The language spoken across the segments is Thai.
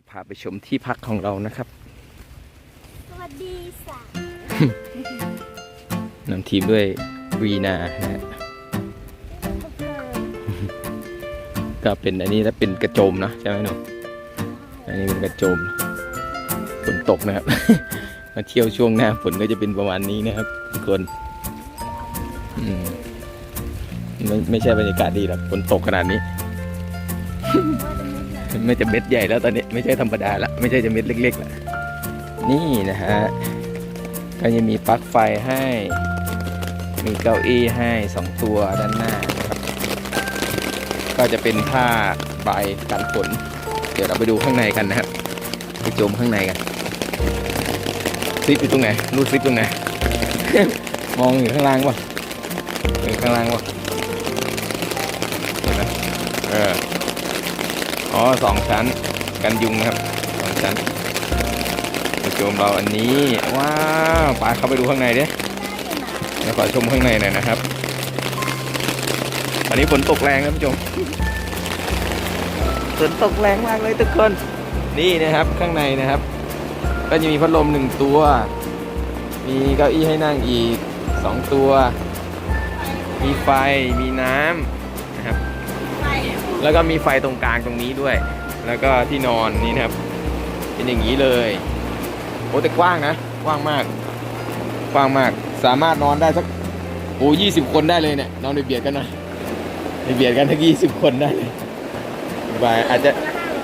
จะพาไปชมที่พักของเรานะครับ สวัสดีสาวนำทีมด้วยวีนานะฮะก็เป็นอันนี้แล้วเป็นกระโจมเนอะใช่ไหมหนูอันนี้เป็นกระโจมฝนตกนะครับ มาเที่ยวช่วงหน้าฝนก็จะเป็นประมาณนี้นะครับทุกคนอืมไม่ไม่ใช่บรรยากาศดีหรอกฝนตกขนาดนี้ ไม่จะเม็ดใหญ่แล้วตอนนี้ไม่ใช่ธรรมดาละไม่ใช่จะเม็ดเล็กๆละนี่นะฮะก็จะมีปลั๊กไฟให้ มีเก้าอี้ให้สองตัวด้านหน้านะครับ ก็จะเป็นผ้าใบกันฝนเดี๋ยวเราไปดูข้างในกันนะครับไปชมข้างในกันซิปอยู่ตรงไหนรูดซิปตรงไหน มองอยู่ข้างล่างป่ะเห็นข้างล่างป่ะ อ๋อสองชั้นกันยุงนะครับสองชั้นกระโจมเราอันนี้ว้าวปาเข้าไปดูข้างในดิเดี๋ยวขอชมข้างในหน่อยนะครับ อันนี้ฝนตกแรงนะผู้ชมฝนตกแรงมากเลยทุกคน นี่นะครับข้างในนะครับ ก็จะมีพัดลมหนึ่งตัว มีเก้าอี้ให้นั่งอีกสองตัว มีไฟมีน้ำนะครับไป แล้วก็มีไฟตรงกลางตรงนี้ด้วย แล้วก็ที่นอนนี่นะครับ เป็นอย่างนี้เลยโอ้แต่กว้างนะกว้างมากกว้างมาก สามารถนอนได้สักโอ้ยี่สิบคนได้เลยเนี่ยนอนในเบียดกันหน่อยในเบียดกันทั้งยี่สิบคนได้เลยบายอาจจะ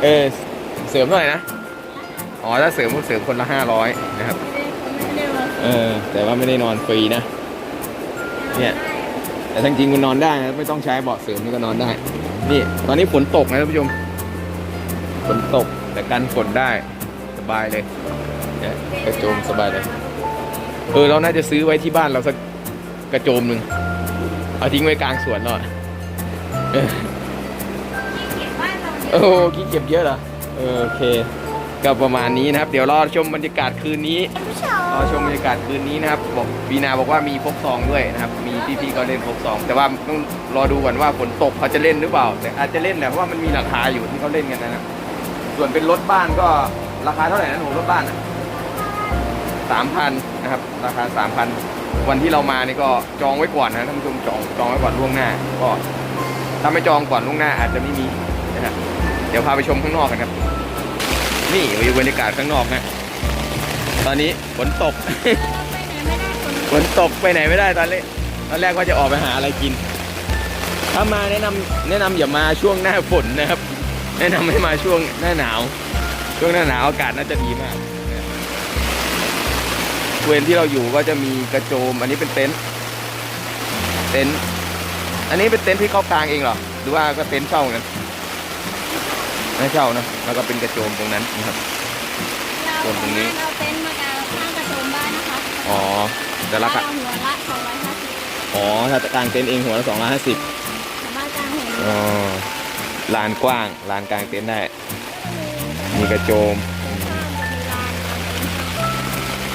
เออเสริมเท่าไหร่นะอ๋อถ้าเสริมก็เสริมคนละห้าร้อยนะครับเออแต่ว่าไม่ได้นอนฟรีนะ เนี่ยแต่ทั้งจริงมันนอนได้นะไม่ต้องใช้เบาะเสริมนี่ก็นอนได้ นี่ ตอนนี้ฝนตกนะท่านผู้ชมฝนตกแต่กันฝนได้สบายเลยเนี่ยกระโจมสบายเลย เออเราน่าจะซื้อไว้ที่บ้านเราสักกระโจมหนึ่งเอาทิ้งไว้กลางสวนเราอะเออเก็บบ้านเราโอ้โหขี้เก็บเยอะเหรอเออโอเค ก็ประมาณนี้นะครับ เดี๋ยวรอชมบรรยากาศคืนนี้ผู้ชมรอชมบรรยากาศคืนนี้นะครับบอกวีนาบอกว่ามีพกซองด้วยนะครับ มีพี่ๆก็เล่นพกซอง แต่ว่าต้องรอดูก่อนว่าฝนตกเขาจะเล่นหรือเปล่า แต่อาจจะเล่นแหละเพราะว่ามันมีราคาอยู่ที่เขาเล่นกันนะครับส่วนเป็นรถบ้านก็ราคาเท่าไหร่นะหนูรถบ้านสามพันนะครับ ราคาสามพันวันที่เรามานี่ก็จองไว้ก่อนนะท่านผู้ชมจองจองไว้ก่อนล่วงหน้า ก็ถ้าไม่จองก่อนล่วงหน้าอาจจะไม่มีนะครับเดี๋ยวพาไปชมข้างนอกกันครับ นี่วิวบรรยากาศข้างนอกนะ ตอนนี้ฝนตกเราไปไหนไม่ได้คนฝนตกไปไหนไม่ได้ตอนแรกตอนแรกว่าจะออกไปหาอะไรกิน ถ้ามาแนะนำแนะนำอย่ามาช่วงหน้าฝนนะครับ แนะนำให้มาช่วงหน้าหนาว ช่วงหน้าหนาวอากาศน่าจะดีมากนะครับบริเวณที่เราอยู่ก็จะมีกระโจม อันนี้เป็นเต็นท์เต็นท์อันนี้เป็นเต็นท์ที่เขากางเองเหรอ หรือว่าก็เต็นท์เช่ากัน ไม่เช่านะแล้วก็เป็นกระโจมตรงนั้นนะครับเราส่วนตรงนี้ เราเต็นท์มากางข้างกระโจมบ้านนะคะอ๋อแต่ราคาบ้นเหัวละสองร้อยห้าสิบอ๋อถ้ากางเต็นท์เองหัวละสองร้อยห้าสิบสามารถกางเห็นอ๋อลานกว้างลานกลางเต็นท์ได้ มีกระโจม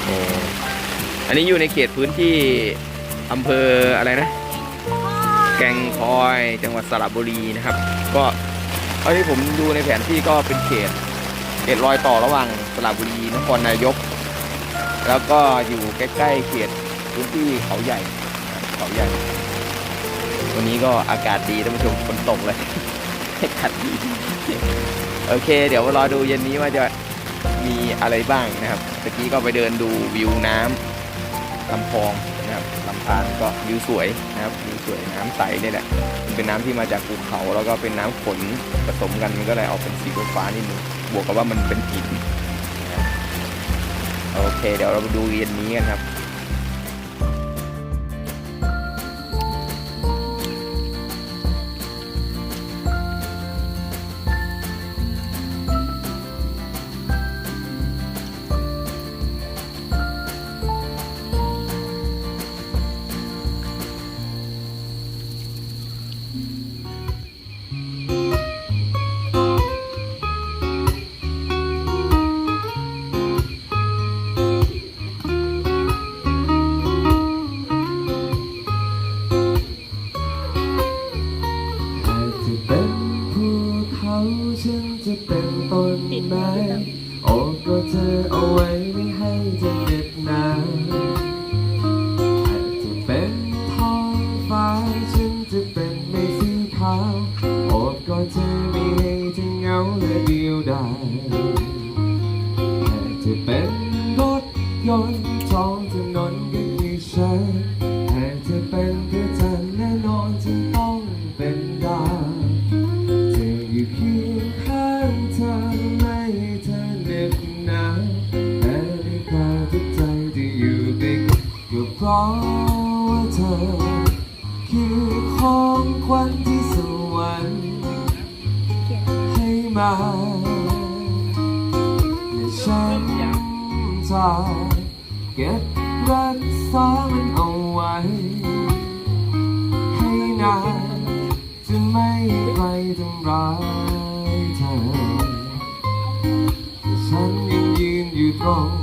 โอ้อันนี้อยู่ในเขตพื้นที่อำเภออะไรนะ แกงคอยจังหวัดสระบุรีนะครับ ก็ เท่าที่ผมดูในแผนที่ก็เป็นเขตเขตรอยต่อระหว่างสระบุรีนครนายก แล้วก็อยู่ใกล้ๆเขตพื้นที่เขาใหญ่เขาใหญ่ วันนี้ก็อากาศดีท่านผู้ชมฝนตกเลยอากาศดีโอเค เดี๋ยวรอดูเย็นนี้ว่าจะมีอะไรบ้างนะครับเมื่อกี้ก็ไปเดินดูวิวน้ำลำพอง นะครับลำธารก็วิวสวยนะครับวิวสวยน้ำใสเนี่ยแหละมันเป็นน้ำที่มาจากภูเขา แล้วก็เป็นน้ำฝนผสมกันมันก็เลยออกเป็นสีฟ้านิดนึงบวกกับว่ามันเป็นหินโอเค เดี๋ยวเราไปดูเย็นนี้กันครับ ฉันจะเป็นต้นไหมโอบกอดเธอเอาไว้ไม่ให้เธอเหน็บหนาวอาจจะเป็นท้องฟ้าฉันจะเป็นในสีขาวโอบกอดเธอไม่ให้เธอเหงาและเดียวดายอาจจะเป็นรถยนต์ท้องถนนก็คือฉัน ว่าเธอ คือของขวัญที่สวรรค์ให้มาและฉันจะเก็บรักษามันเอาไว้ ให้นานจะไม่ให้ใครทำร้ายเธอแต่ฉันยังยืนอยู่ตรง